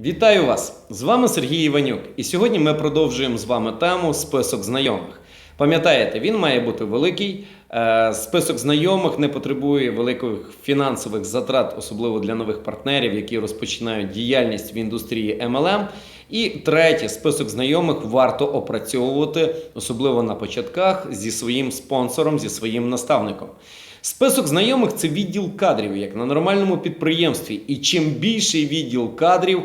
Вітаю вас! З вами Сергій Іванюк, і сьогодні ми продовжуємо з вами тему список знайомих. Пам'ятаєте, він має бути великий. е, Список знайомих не потребує великих фінансових затрат, особливо для нових партнерів, які розпочинають діяльність в індустрії MLM. І третє, список знайомих варто опрацьовувати, особливо на початках, зі своїм спонсором, зі своїм наставником. Список знайомих це відділ кадрів, як на нормальному підприємстві. І чим більший відділ кадрів,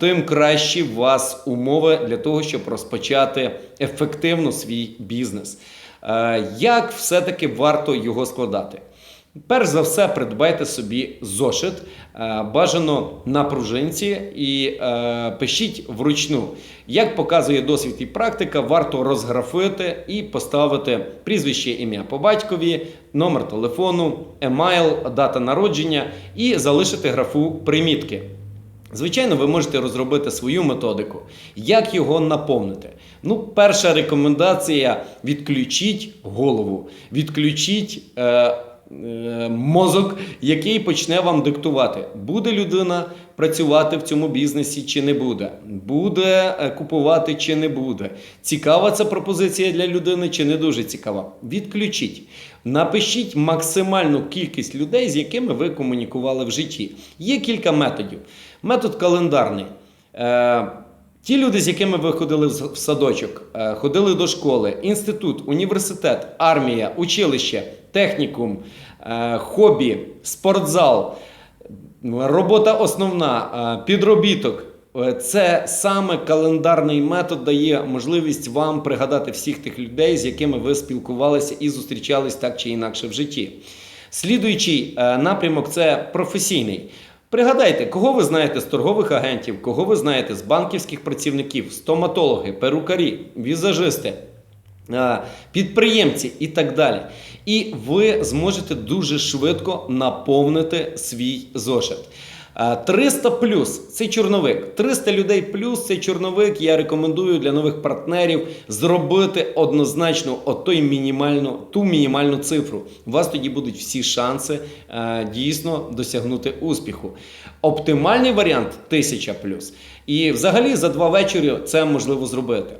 тим кращі у вас умови для того, щоб розпочати ефективно свій бізнес. Е, Як все-таки варто його складати? Перш за все, придбайте собі зошит, е, бажано на пружинці і е, пишіть вручну. Як показує досвід і практика, варто розграфити і поставити прізвище, ім'я по батькові, номер телефону, емайл, дата народження і залишити графу примітки. Звичайно, ви можете розробити свою методику. Як його наповнити? Ну, перша рекомендація: відключіть голову, відключіть е, мозок, який почне вам диктувати, буде людина працювати в цьому бізнесі чи не буде, буде е, купувати чи не буде. Цікава ця пропозиція для людини чи не дуже цікава. Відключіть. Напишіть максимальну кількість людей, з якими ви комунікували в житті. Є кілька методів. Метод календарний. Е, ті люди, з якими ви ходили в садочок, е, ходили до школи, інститут, університет, армія, училище, технікум, е, хобі, спортзал, робота основна, е, підробіток. Е, Це саме календарний метод дає можливість вам пригадати всіх тих людей, з якими ви спілкувалися і зустрічались так чи інакше в житті. Слідуючий напрямок це професійний. Пригадайте, кого ви знаєте з торгових агентів, кого ви знаєте з банківських працівників, стоматологи, перукарі, візажисти, підприємці і так далі. І ви зможете дуже швидко наповнити свій зошит. Е, 300 плюс це чорновик. 300 людей плюс це чорновик. Я рекомендую для нових партнерів зробити однозначно отой мінімальну, ту мінімальну цифру. У вас тоді будуть всі шанси дійсно досягнути успіху. Оптимальний варіант 1000 плюс. І взагалі за два вечори це можливо зробити.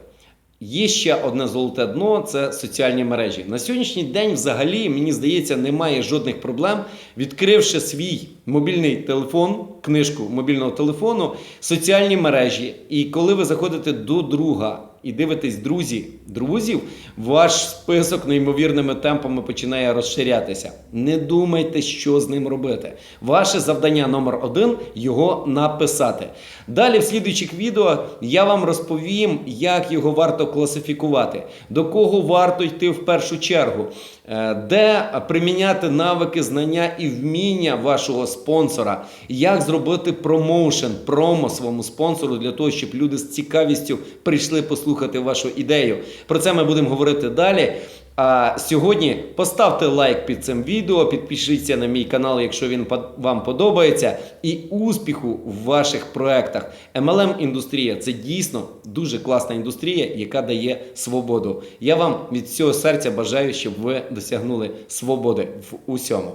Є ще одне золоте дно це соціальні мережі. На сьогоднішній день, взагалі, мені здається, немає жодних проблем, відкривши свій мобільний телефон, книжку мобільного телефону, соціальні мережі. І коли ви заходите до друга і дивитесь друзі, друзів, ваш список неймовірними темпами починає розширятися. Не думайте, що з ним робити. Ваше завдання номер один його написати. Далі, в слідуючих відео, я вам розповім, як його варто класифікувати, до кого варто йти в першу чергу, е, де приміняти навики, знання і вміння вашого спонсора, як зробити промоушен, промо своєму спонсору для того, щоб люди з цікавістю прийшли послухати вашу ідею. Про це ми будемо говорити далі. А сьогодні поставте лайк під цим відео, підпишіться на мій канал, якщо він вам подобається. І успіху в ваших проектах. MLM індустрія це дійсно дуже класна індустрія, яка дає свободу. Я вам від всього серця бажаю, щоб ви досягнули свободи в усьому.